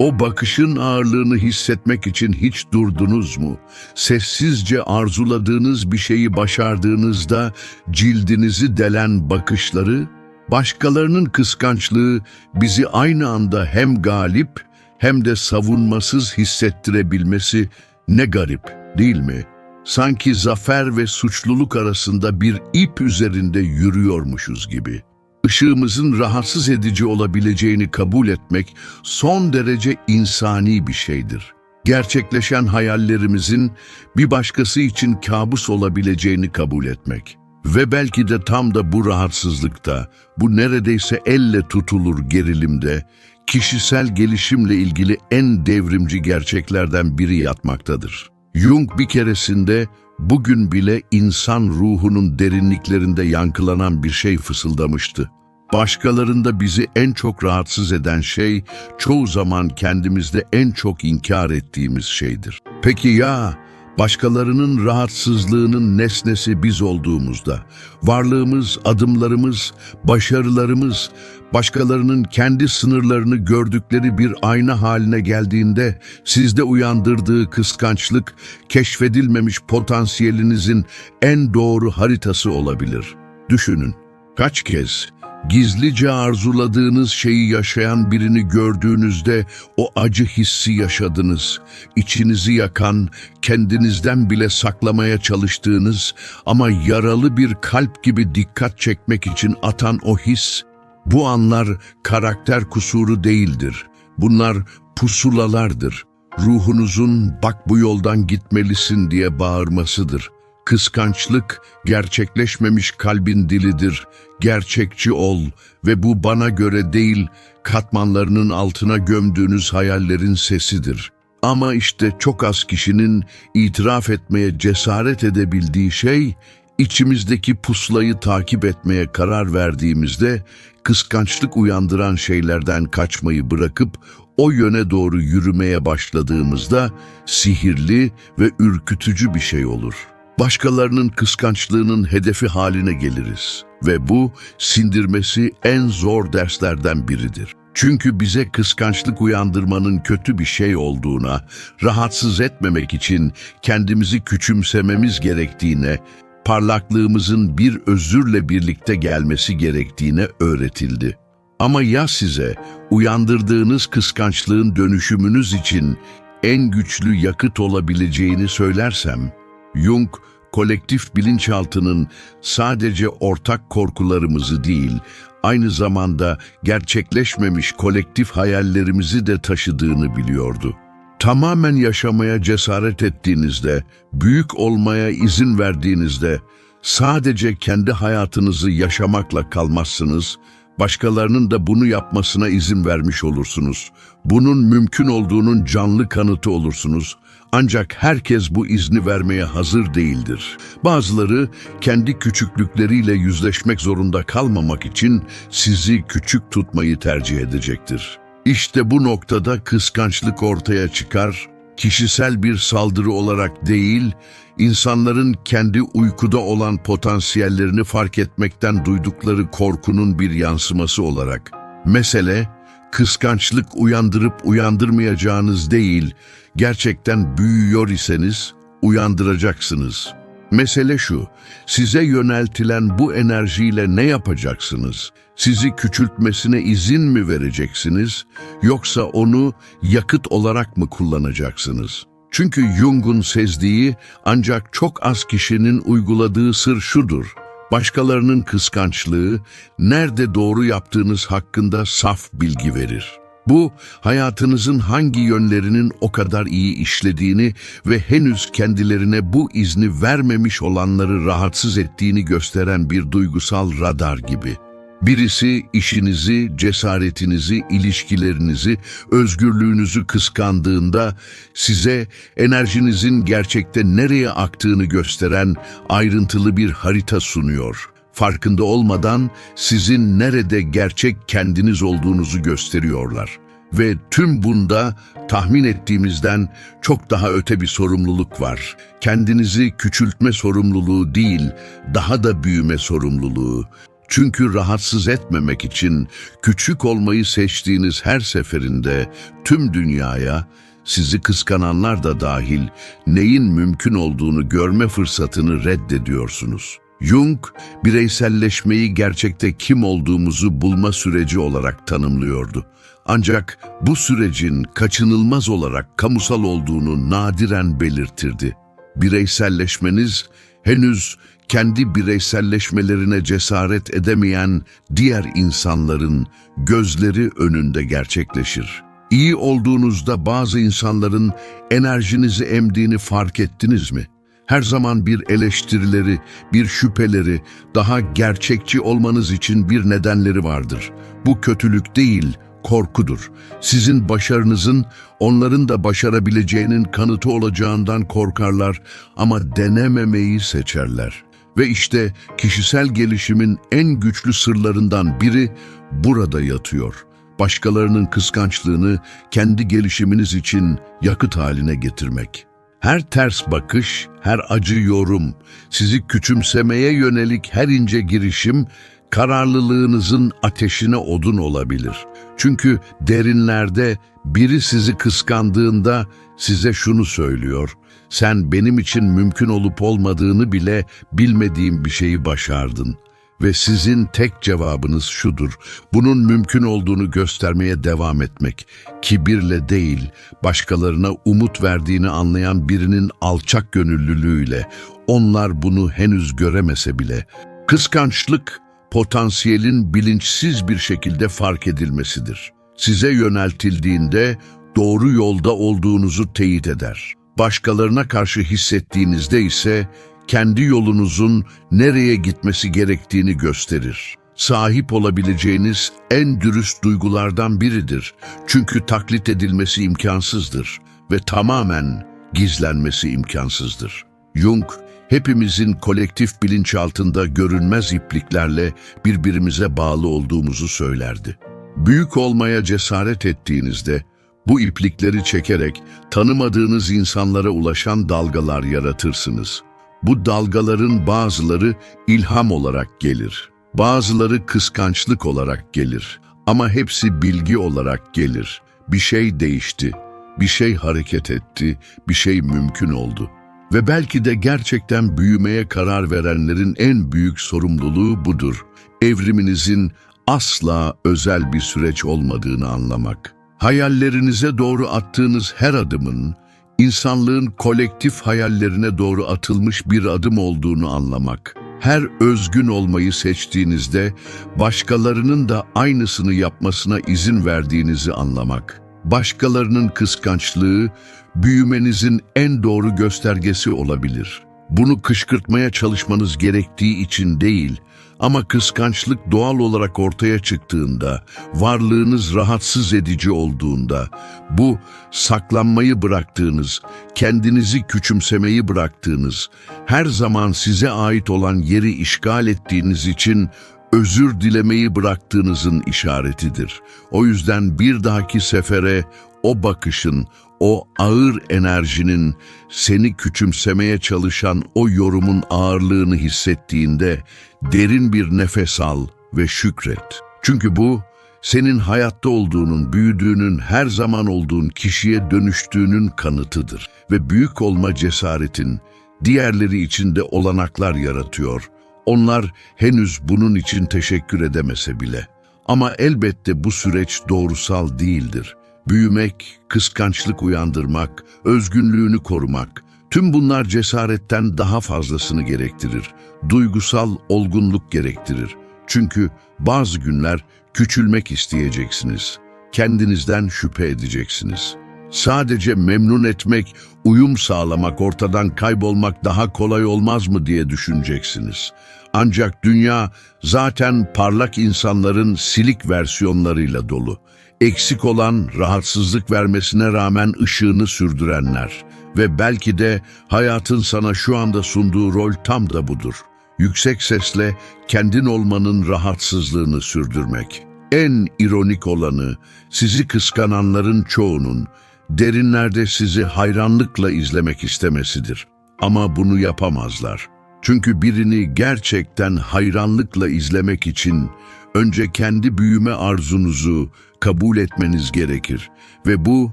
O bakışın ağırlığını hissetmek için hiç durdunuz mu? Sessizce arzuladığınız bir şeyi başardığınızda cildinizi delen bakışları, başkalarının kıskançlığı bizi aynı anda hem galip hem de savunmasız hissettirebilmesi ne garip değil mi? Sanki zafer ve suçluluk arasında bir ip üzerinde yürüyormuşuz gibi. Işığımızın rahatsız edici olabileceğini kabul etmek son derece insani bir şeydir. Gerçekleşen hayallerimizin bir başkası için kabus olabileceğini kabul etmek. Ve belki de tam da bu rahatsızlıkta, bu neredeyse elle tutulur gerilimde, kişisel gelişimle ilgili en devrimci gerçeklerden biri yatmaktadır. Jung bir keresinde bugün bile insan ruhunun derinliklerinde yankılanan bir şey fısıldamıştı. Başkalarında bizi en çok rahatsız eden şey çoğu zaman kendimizde en çok inkar ettiğimiz şeydir. Peki ya başkalarının rahatsızlığının nesnesi biz olduğumuzda, varlığımız, adımlarımız, başarılarımız, başkalarının kendi sınırlarını gördükleri bir ayna haline geldiğinde sizde uyandırdığı kıskançlık, keşfedilmemiş potansiyelinizin en doğru haritası olabilir. Düşünün, kaç kez gizlice arzuladığınız şeyi yaşayan birini gördüğünüzde o acı hissi yaşadınız. İçinizi yakan, kendinizden bile saklamaya çalıştığınız ama yaralı bir kalp gibi dikkat çekmek için atan o his, bu anlar karakter kusuru değildir. Bunlar pusulalardır. Ruhunuzun bak bu yoldan gitmelisin diye bağırmasıdır. Kıskançlık gerçekleşmemiş kalbin dilidir. Gerçekçi ol ve bu bana göre değil, katmanlarının altına gömdüğünüz hayallerin sesidir. Ama işte çok az kişinin itiraf etmeye cesaret edebildiği şey, içimizdeki puslayı takip etmeye karar verdiğimizde, kıskançlık uyandıran şeylerden kaçmayı bırakıp o yöne doğru yürümeye başladığımızda sihirli ve ürkütücü bir şey olur. Başkalarının kıskançlığının hedefi haline geliriz ve bu sindirmesi en zor derslerden biridir. Çünkü bize kıskançlık uyandırmanın kötü bir şey olduğuna, rahatsız etmemek için kendimizi küçümsememiz gerektiğine, parlaklığımızın bir özürle birlikte gelmesi gerektiğine öğretildi. Ama ya size uyandırdığınız kıskançlığın dönüşümünüz için en güçlü yakıt olabileceğini söylersem, Jung, kolektif bilinçaltının sadece ortak korkularımızı değil, aynı zamanda gerçekleşmemiş kolektif hayallerimizi de taşıdığını biliyordu. Tamamen yaşamaya cesaret ettiğinizde, büyük olmaya izin verdiğinizde, sadece kendi hayatınızı yaşamakla kalmazsınız, başkalarının da bunu yapmasına izin vermiş olursunuz. Bunun mümkün olduğunun canlı kanıtı olursunuz. Ancak herkes bu izni vermeye hazır değildir. Bazıları kendi küçüklükleriyle yüzleşmek zorunda kalmamak için sizi küçük tutmayı tercih edecektir. İşte bu noktada kıskançlık ortaya çıkar, kişisel bir saldırı olarak değil, insanların kendi uykuda olan potansiyellerini fark etmekten duydukları korkunun bir yansıması olarak. Mesele, kıskançlık uyandırıp uyandırmayacağınız değil, gerçekten büyüyor iseniz uyandıracaksınız. Mesele şu, size yöneltilen bu enerjiyle ne yapacaksınız? Sizi küçültmesine izin mi vereceksiniz, yoksa onu yakıt olarak mı kullanacaksınız? Çünkü Jung'un sezdiği ancak çok az kişinin uyguladığı sır şudur. Başkalarının kıskançlığı, nerede doğru yaptığınız hakkında saf bilgi verir. Bu, hayatınızın hangi yönlerinin o kadar iyi işlediğini ve henüz kendilerine bu izni vermemiş olanları rahatsız ettiğini gösteren bir duygusal radar gibi. Birisi işinizi, cesaretinizi, ilişkilerinizi, özgürlüğünüzü kıskandığında size enerjinizin gerçekte nereye aktığını gösteren ayrıntılı bir harita sunuyor. Farkında olmadan sizin nerede gerçek kendiniz olduğunuzu gösteriyorlar. Ve tüm bunda tahmin ettiğimizden çok daha öte bir sorumluluk var. Kendinizi küçültme sorumluluğu değil, daha da büyüme sorumluluğu. Çünkü rahatsız etmemek için küçük olmayı seçtiğiniz her seferinde tüm dünyaya, sizi kıskananlar da dahil neyin mümkün olduğunu görme fırsatını reddediyorsunuz. Jung, bireyselleşmeyi gerçekte kim olduğumuzu bulma süreci olarak tanımlıyordu. Ancak bu sürecin kaçınılmaz olarak kamusal olduğunu nadiren belirtirdi. Bireyselleşmeniz henüz kendi bireyselleşmelerine cesaret edemeyen diğer insanların gözleri önünde gerçekleşir. İyi olduğunuzda bazı insanların enerjinizi emdiğini fark ettiniz mi? Her zaman bir eleştirileri, bir şüpheleri, daha gerçekçi olmanız için bir nedenleri vardır. Bu kötülük değil, korkudur. Sizin başarınızın onların da başarabileceğinin kanıtı olacağından korkarlar ama denememeyi seçerler. Ve işte kişisel gelişimin en güçlü sırlarından biri burada yatıyor. Başkalarının kıskançlığını kendi gelişiminiz için yakıt haline getirmek. Her ters bakış, her acı yorum, sizi küçümsemeye yönelik her ince girişim, kararlılığınızın ateşine odun olabilir. Çünkü derinlerde biri sizi kıskandığında size şunu söylüyor, sen benim için mümkün olup olmadığını bile bilmediğim bir şeyi başardın. Ve sizin tek cevabınız şudur, bunun mümkün olduğunu göstermeye devam etmek. Kibirle değil, başkalarına umut verdiğini anlayan birinin alçak gönüllülüğüyle, onlar bunu henüz göremese bile. Kıskançlık, potansiyelin bilinçsiz bir şekilde fark edilmesidir. Size yöneltildiğinde doğru yolda olduğunuzu teyit eder. Başkalarına karşı hissettiğinizde ise kendi yolunuzun nereye gitmesi gerektiğini gösterir. Sahip olabileceğiniz en dürüst duygulardan biridir. Çünkü taklit edilmesi imkansızdır ve tamamen gizlenmesi imkansızdır. Jung, hepimizin kolektif bilinçaltında görünmez ipliklerle birbirimize bağlı olduğumuzu söylerdi. Büyük olmaya cesaret ettiğinizde bu iplikleri çekerek tanımadığınız insanlara ulaşan dalgalar yaratırsınız. Bu dalgaların bazıları ilham olarak gelir, bazıları kıskançlık olarak gelir ama hepsi bilgi olarak gelir. Bir şey değişti, bir şey hareket etti, bir şey mümkün oldu. Ve belki de gerçekten büyümeye karar verenlerin en büyük sorumluluğu budur. Evriminizin asla özel bir süreç olmadığını anlamak. Hayallerinize doğru attığınız her adımın, insanlığın kolektif hayallerine doğru atılmış bir adım olduğunu anlamak. Her özgün olmayı seçtiğinizde başkalarının da aynısını yapmasına izin verdiğinizi anlamak. Başkalarının kıskançlığı büyümenizin en doğru göstergesi olabilir. Bunu kışkırtmaya çalışmanız gerektiği için değil, ama kıskançlık doğal olarak ortaya çıktığında, varlığınız rahatsız edici olduğunda, bu saklanmayı bıraktığınız, kendinizi küçümsemeyi bıraktığınız, her zaman size ait olan yeri işgal ettiğiniz için özür dilemeyi bıraktığınızın işaretidir. O yüzden bir dahaki sefere o bakışın, o ağır enerjinin seni küçümsemeye çalışan o yorumun ağırlığını hissettiğinde derin bir nefes al ve şükret. Çünkü bu senin hayatta olduğunun, büyüdüğünün, her zaman olduğun kişiye dönüştüğünün kanıtıdır. Ve büyük olma cesaretin diğerleri içinde olanaklar yaratıyor. Onlar henüz bunun için teşekkür edemese bile. Ama elbette bu süreç doğrusal değildir. Büyümek, kıskançlık uyandırmak, özgünlüğünü korumak, tüm bunlar cesaretten daha fazlasını gerektirir. Duygusal olgunluk gerektirir. Çünkü bazı günler küçülmek isteyeceksiniz. Kendinizden şüphe edeceksiniz. Sadece memnun etmek, uyum sağlamak, ortadan kaybolmak daha kolay olmaz mı diye düşüneceksiniz. Ancak dünya zaten parlak insanların silik versiyonlarıyla dolu eksik olan rahatsızlık vermesine rağmen ışığını sürdürenler ve belki de hayatın sana şu anda sunduğu rol tam da budur. Yüksek sesle kendin olmanın rahatsızlığını sürdürmek. En ironik olanı sizi kıskananların çoğunun derinlerde sizi hayranlıkla izlemek istemesidir. Ama bunu yapamazlar. Çünkü birini gerçekten hayranlıkla izlemek için önce kendi büyüme arzunuzu kabul etmeniz gerekir ve bu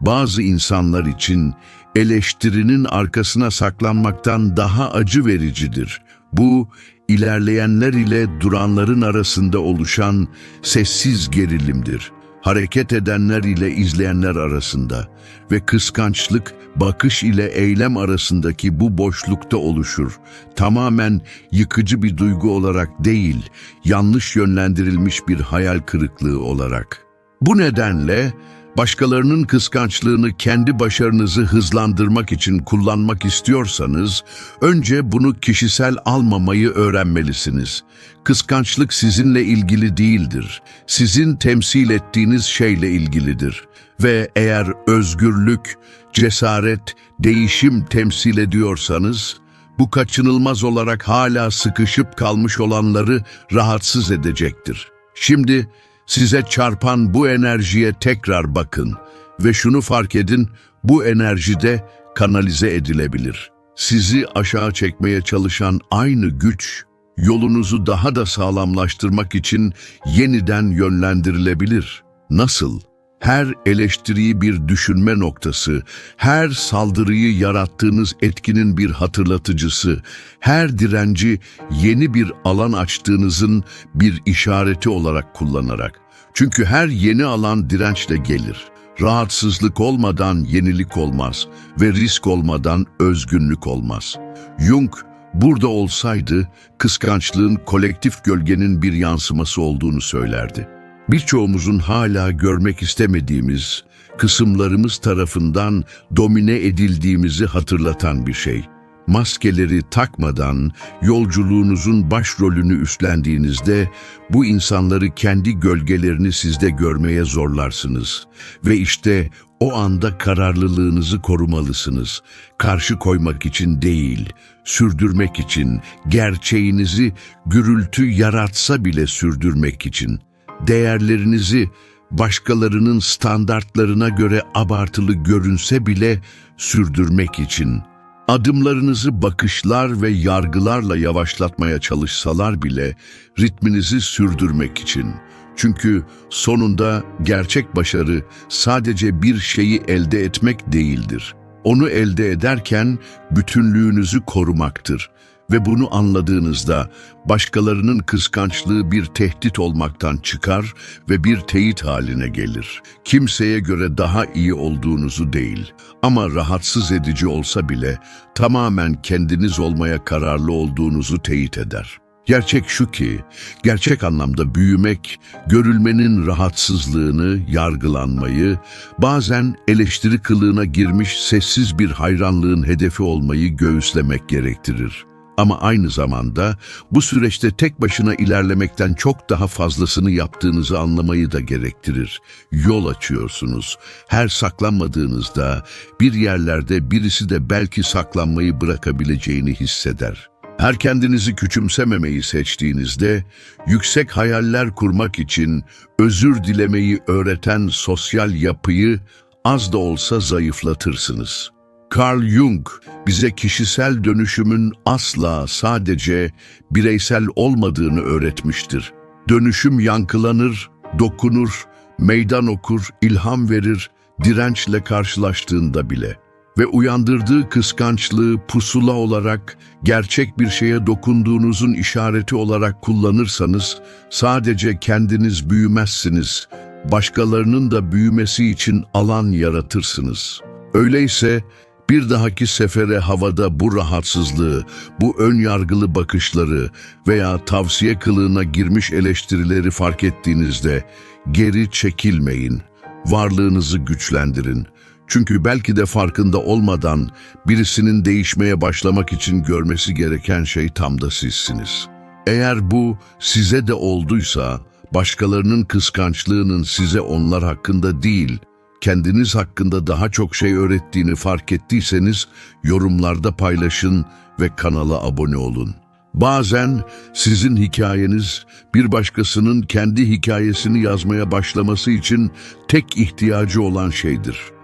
bazı insanlar için eleştirinin arkasına saklanmaktan daha acı vericidir. Bu ilerleyenler ile duranların arasında oluşan sessiz gerilimdir. Hareket edenler ile izleyenler arasında ve kıskançlık bakış ile eylem arasındaki bu boşlukta oluşur. Tamamen yıkıcı bir duygu olarak değil, yanlış yönlendirilmiş bir hayal kırıklığı olarak. Bu nedenle başkalarının kıskançlığını kendi başarınızı hızlandırmak için kullanmak istiyorsanız, önce bunu kişisel almamayı öğrenmelisiniz. Kıskançlık sizinle ilgili değildir. Sizin temsil ettiğiniz şeyle ilgilidir. Ve eğer özgürlük, cesaret, değişim temsil ediyorsanız, bu kaçınılmaz olarak hala sıkışıp kalmış olanları rahatsız edecektir. Şimdi size çarpan bu enerjiye tekrar bakın ve şunu fark edin, bu enerji de kanalize edilebilir. Sizi aşağı çekmeye çalışan aynı güç, yolunuzu daha da sağlamlaştırmak için yeniden yönlendirilebilir. Nasıl? Her eleştiriyi bir düşünme noktası, her saldırıyı yarattığınız etkinin bir hatırlatıcısı, her direnci yeni bir alan açtığınızın bir işareti olarak kullanarak. Çünkü her yeni alan dirençle gelir. Rahatsızlık olmadan yenilik olmaz ve risk olmadan özgünlük olmaz. Jung burada olsaydı kıskançlığın kolektif gölgenin bir yansıması olduğunu söylerdi birçoğumuzun hala görmek istemediğimiz, kısımlarımız tarafından domine edildiğimizi hatırlatan bir şey. Maskeleri takmadan yolculuğunuzun başrolünü üstlendiğinizde bu insanları kendi gölgelerini sizde görmeye zorlarsınız. Ve işte o anda kararlılığınızı korumalısınız. Karşı koymak için değil, sürdürmek için, gerçeğinizi gürültü yaratsa bile sürdürmek için değerlerinizi başkalarının standartlarına göre abartılı görünse bile sürdürmek için, adımlarınızı bakışlar ve yargılarla yavaşlatmaya çalışsalar bile ritminizi sürdürmek için. Çünkü sonunda gerçek başarı sadece bir şeyi elde etmek değildir. Onu elde ederken bütünlüğünüzü korumaktır ve bunu anladığınızda başkalarının kıskançlığı bir tehdit olmaktan çıkar ve bir teyit haline gelir. Kimseye göre daha iyi olduğunuzu değil ama rahatsız edici olsa bile tamamen kendiniz olmaya kararlı olduğunuzu teyit eder. Gerçek şu ki, gerçek anlamda büyümek, görülmenin rahatsızlığını, yargılanmayı, bazen eleştiri kılığına girmiş sessiz bir hayranlığın hedefi olmayı göğüslemek gerektirir. Ama aynı zamanda bu süreçte tek başına ilerlemekten çok daha fazlasını yaptığınızı anlamayı da gerektirir. Yol açıyorsunuz. Her saklanmadığınızda bir yerlerde birisi de belki saklanmayı bırakabileceğini hisseder. Her kendinizi küçümsememeyi seçtiğinizde, yüksek hayaller kurmak için özür dilemeyi öğreten sosyal yapıyı az da olsa zayıflatırsınız.'' Carl Jung bize kişisel dönüşümün asla sadece bireysel olmadığını öğretmiştir. Dönüşüm yankılanır, dokunur, meydan okur, ilham verir, dirençle karşılaştığında bile. Ve uyandırdığı kıskançlığı pusula olarak, gerçek bir şeye dokunduğunuzun işareti olarak kullanırsanız, sadece kendiniz büyümezsiniz, başkalarının da büyümesi için alan yaratırsınız. Öyleyse bir dahaki sefere havada bu rahatsızlığı, bu ön yargılı bakışları veya tavsiye kılığına girmiş eleştirileri fark ettiğinizde geri çekilmeyin. Varlığınızı güçlendirin. Çünkü belki de farkında olmadan birisinin değişmeye başlamak için görmesi gereken şey tam da sizsiniz. Eğer bu size de olduysa, başkalarının kıskançlığının size onlar hakkında değil, kendiniz hakkında daha çok şey öğrettiğini fark ettiyseniz yorumlarda paylaşın ve kanala abone olun. Bazen sizin hikayeniz bir başkasının kendi hikayesini yazmaya başlaması için tek ihtiyacı olan şeydir.